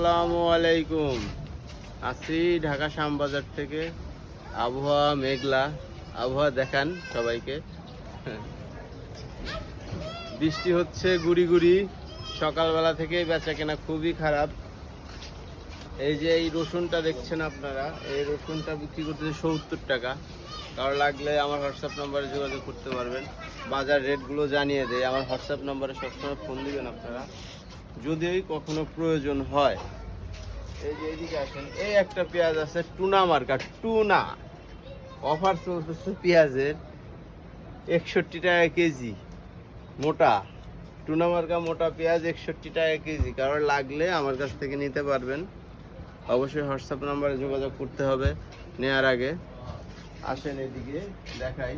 আসসালামু আলাইকুম। আসি ঢাকা শ্যামবাজার থেকে। আবহাওয়া মেঘলা। আবহাওয়া দেখান সবাইকে। বৃষ্টি হচ্ছে গুড়ি গুড়ি। সকালবেলা থেকে বেচা কেনা খুবই খারাপ। এই যে এই রসুনটা দেখছেন আপনারা, এই রসুনটা বিক্রি করতেছে সত্তর টাকা। কারও লাগলে আমার হোয়াটসঅ্যাপ নাম্বারে যোগাযোগ করতে পারবেন। বাজার রেটগুলো জানিয়ে দেয় আমার হোয়াটসঅ্যাপ নাম্বারে সবসময় ফোন দিবেন আপনারা। যদি কখনো প্রয়োজন হয়। এই যে এদিকে আসেন, এই একটা পেঁয়াজ আছে টুনা মার্কা, টুনা। অফার চলতেছে পেঁয়াজের একষট্টি টাকা কেজি, মোটা। টুনা মার্কা, মোটা পেঁয়াজ একষট্টি টাকা কেজি কারোর লাগলে আমার কাছ থেকে নিতে পারবেন। অবশ্যই হোয়াটসঅ্যাপ নাম্বারে যোগাযোগ করতে হবে নেওয়ার আগে। আসেন এদিকে, দেখাই।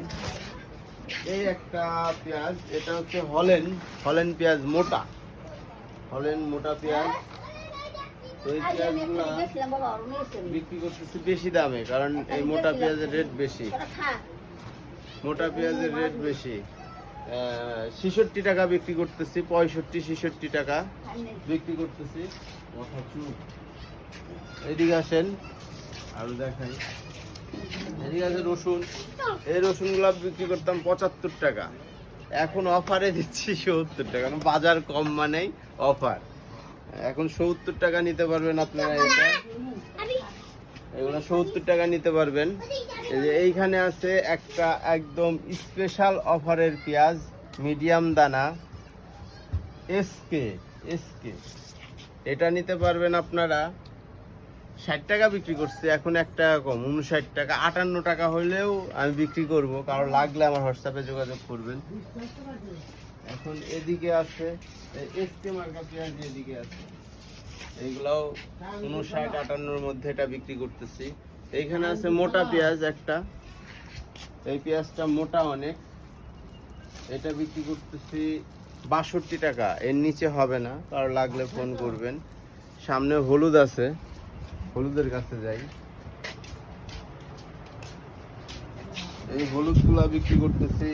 এই একটা পেঁয়াজ, এটা হচ্ছে হলেন হলেন পেঁয়াজ মোটা। হলেন মোটা পেঁয়াজ। তো এই পেঁয়াজগুলা বিক্রি করতেছি বেশি দামে কারণ এই মোটা পেঁয়াজের রেট বেশি। মোটা পেঁয়াজের রেট বেশি। ছিষট্টি টাকা বিক্রি করতেছি পঁয়ষট্টি ছিষট্টি টাকা বিক্রি করতেছি। এদিকে আসেন আরও দেখাই। এদিকে আছে রসুন। এই রসুনগুলো বিক্রি করতাম পঁচাত্তর টাকা। এখন অফারে দিচ্ছি সত্তর টাকা বাজার কম মানেই অফার এখন সত্তর টাকা নিতে পারবেন আপনারা এটা। এগুলো সত্তর টাকা নিতে পারবেন। এইখানে আছে একটা একদম স্পেশাল অফারের পেঁয়াজ মিডিয়াম দানা এসকে এসকে এটা নিতে পারবেন আপনারা। ষাট টাকা বিক্রি করছি, এখন এক টাকা কম, উনষাট টাকা। আটান্ন টাকা হলেও আমি বিক্রি করব কারও লাগলে আমার হোয়াটসঅ্যাপে যোগাযোগ করবেন। এখন এদিকে আছে এসকে এদিকে আছে। এইগুলাও উনষাট, আটান্নর মধ্যে এটা বিক্রি করতেছি। এইখানে আছে মোটা পেঁয়াজ একটা। এই পেঁয়াজটা মোটা অনেক। এটা বিক্রি করতেছি বাষট্টি টাকা। এর নিচে হবে না কারও লাগলে ফোন করবেন। সামনে হলুদ আছে। হলুদের কাছে যাই। এই হলুদগুলা বিক্রি করতেছি।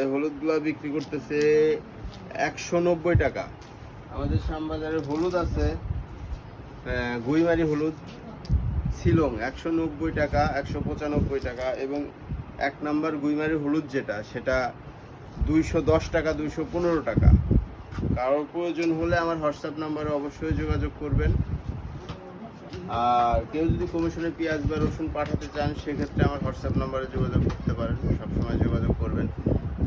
এই হলুদগুলা বিক্রি করতেছে একশো নব্বই টাকা। আমাদের শ্যামবাজারে হলুদ আছে গুইমারি হলুদ, শিলং একশো নব্বই টাকা, একশো পঁচানব্বই টাকা এবং এক নাম্বার গুইমারি হলুদ যেটা, সেটা দুইশো দশ টাকা, দুইশো পনেরো টাকা। কারোর প্রয়োজন হলে আমার হোয়াটসঅ্যাপ নাম্বারে অবশ্যই যোগাযোগ করবেন। আর কেউ যদি কমিশনে পেঁয়াজ বা রসুন পাঠাতে চান, সেক্ষেত্রে আমার হোয়াটসঅ্যাপ নাম্বারে যোগাযোগ করতে পারেন। সবসময় যোগাযোগ করবেন।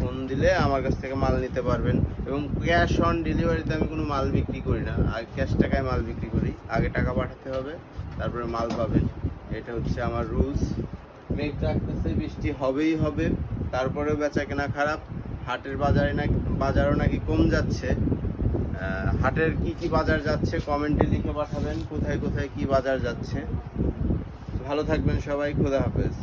ফোন দিলে আমার কাছ থেকে মাল নিতে পারবেন। এবং ক্যাশ অন ডেলিভারিতে আমি কোনো মাল বিক্রি করি না। আর ক্যাশ টাকায় মাল বিক্রি করি। আগে টাকা পাঠাতে হবে, তারপরে মাল পাবেন। এটা হচ্ছে আমার রুলস। মেঘ রাখতেছে, বৃষ্টি হবেই হবে। তারপরেও বেচা কেনা খারাপ। হাটের বাজারে নাকি, বাজারও নাকি কম যাচ্ছে। হাটের কি কি বাজার যাচ্ছে কমেন্টে লিখে পাঠাবেন, কোথায় কোথায় কি বাজার যাচ্ছে। ভালো থাকবেন সবাই, খোদা হাফেজ।